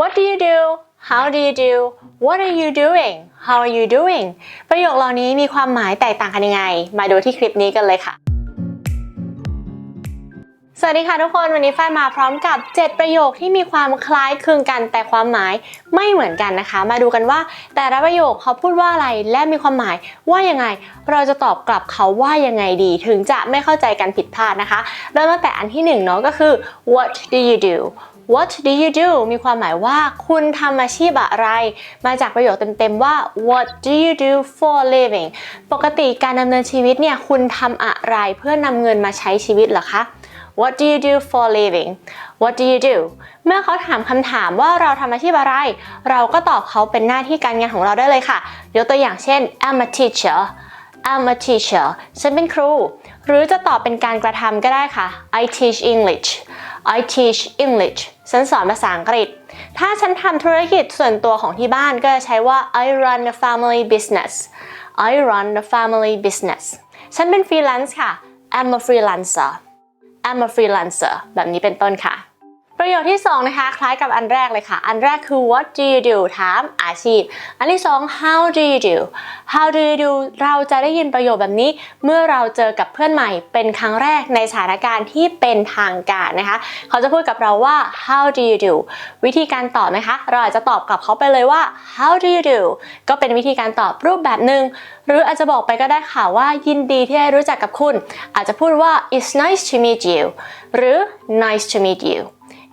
What do you do How do you do What are you doing How are you doing ประโยคเหล่านี้มีความหมายแตกต่างกันยังไง มาดูที่คลิปนี้กันเลยค่ะสวัสดีค่ะทุกคนวันนี้ฝ้ายมาพร้อมกับ 7 ประโยคที่มีความคล้ายคลึงกันแต่ความหมายไม่เหมือนกันนะคะ มาดูกันว่าแต่ละประโยคเขาพูดว่าอะไรและมีความหมายว่ายังไง เราจะตอบกลับเขาว่ายังไงดี ถึงจะไม่เข้าใจกันผิดพลาดนะคะ เริ่มตั้งแต่อันที่หนึ่งเนาะก็คือ what do you do What do you do มีความหมายว่าคุณทำอาชีพอะไร มาจากประโยคเต็มๆว่า What do you do for living ปกติการดำเนินชีวิตเนี่ยคุณทำอะไรเพื่อนำเงินมาใช้ชีวิตเหรอคะ What do you do for living What do you do เมื่อเขาถามคำถามว่าเราทำอาชีพอะไร เราก็ตอบเขาเป็นหน้าที่การงานของเราได้เลยค่ะ ยกตัวอย่างเช่น I'm a teacher I'm a teacher ฉันเป็นครู หรือจะตอบเป็นการกระทำก็ได้ค่ะ I teach English I teach English ฉันสอนภาษาอังกฤษ ถ้าฉันทำธุรกิจส่วนตัวของที่บ้านก็จะใช้ว่า I run a family business I run a family business ฉันเป็นฟรีแลนซ์ค่ะ I'm a freelancer I'm a freelancer แบบนี้เป็นต้นค่ะ ประโยคที่ 2 นะคะ คล้ายกับอันแรกเลยค่ะ อันแรกคือ what do you do ถามอาชีพ อันที่ 2 how do you do how do you do เราจะได้ยินประโยคแบบนี้ เมื่อเราเจอกับเพื่อนใหม่เป็นครั้งแรกในสถานการณ์ที่เป็นทางการนะคะ เขาจะพูดกับเราว่า how do you do วิธีการตอบนะคะ เราอาจจะตอบกลับเขาไปเลยว่า how do you do ก็เป็นวิธีการตอบรูปแบบหนึ่งหรืออาจจะบอกไปก็ได้ค่ะว่ายินดีที่ได้รู้จักกับคุณ อาจจะพูดว่า it's nice to meet you หรือ nice to meet you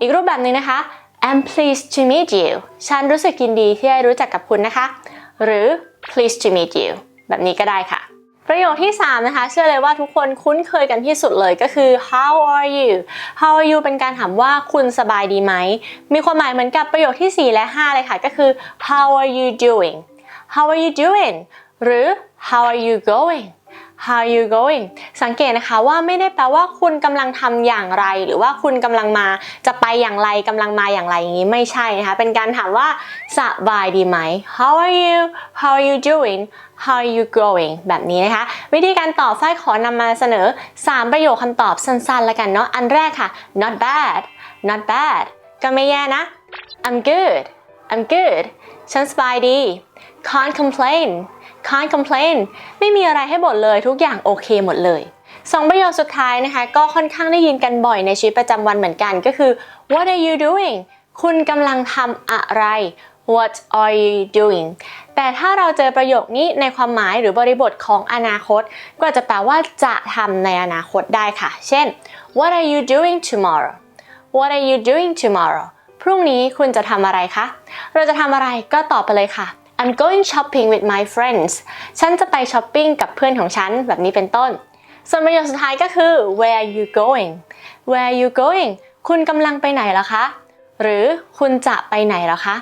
อีกรูปแบบหนึ่งนะคะ I'm pleased to meet you ฉันรู้สึกยินดีที่ได้รู้จักกับคุณนะคะ หรือ pleased to meet you แบบนี้ก็ได้ค่ะ ประโยคที่ 3 นะคะ เชื่อเลยว่าทุกคนคุ้นเคยกันที่สุดเลยก็คือ how are you how are you เป็นการถามว่าคุณสบายดีไหม มีความหมายเหมือนกับประโยคที่ 4 และ 5 เลยค่ะ ก็คือ how are you doing how are you doing หรือ how are you going how you going สังเกตนะคะว่าไม่ได้แปลว่าคุณกำลังทำอย่างไร หรือว่าคุณกำลังมาจะไปอย่างไรกำลังมาอย่างไรอย่างนี้ไม่ใช่นะคะ เป็นการถามว่าสบายดีไหม how are you how are you doing how are you going แบบนี้นะคะ วิธีการตอบฝ้ายขอนำมาเสนอ 3 ประโยคคำตอบสั้นๆ แล้วกันเนาะ อันแรกค่ะ not bad not bad ก็ไม่แย่นะ I'm good I'm good ฉันสบายดี can't complain can't complain ไม่มีอะไรให้บ่นเลยทุกอย่างโอเคหมดเลยสองประโยคสุดท้ายนะคะก็ค่อนข้างได้ยินกันบ่อยในชีวิตประจำวันเหมือนกันก็คือ what are you doing คุณกำลังทำอะไร what are you doing แต่ถ้าเราเจอประโยคนี้ในความหมายหรือบริบทของอนาคต ก็จะแปลว่าจะทำในอนาคตได้ค่ะ เช่น what are you doing tomorrow what are you doing tomorrow พรุ่งนี้คุณจะทำอะไรคะ เราจะทำอะไรก็ตอบไปเลยค่ะ I'm going shopping with my friends ฉันจะไปช้อปปิ้งกับเพื่อนของฉันแบบนี้เป็นต้น ส่วนประโยคสุดท้ายก็คือ where are you going where are you going คุณกำลังไปไหนหรอคะ หรือคุณจะไปไหนหรอคะ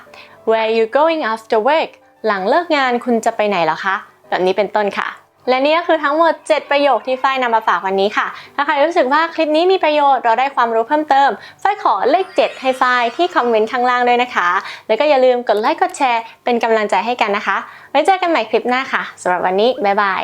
where are you going after work หลังเลิกงานคุณจะไปไหนหรอคะ แบบนี้เป็นต้นค่ะ และนี่ก็คือทั้งหมด 7 ประโยคที่ฝ้ายนำมาฝากวันนี้ค่ะ ถ้าใครรู้สึกว่าคลิปนี้มีประโยชน์เราได้ความรู้เพิ่มเติมฝ้ายขอเลข 7 ให้ฝ้ายที่คอมเมนต์ข้างล่างด้วยนะคะ แล้วก็อย่าลืมกดไลค์กดแชร์เป็นกำลังใจให้กันนะคะ ไว้เจอกันใหม่คลิปหน้าค่ะสำหรับวันนี้บ๊ายบาย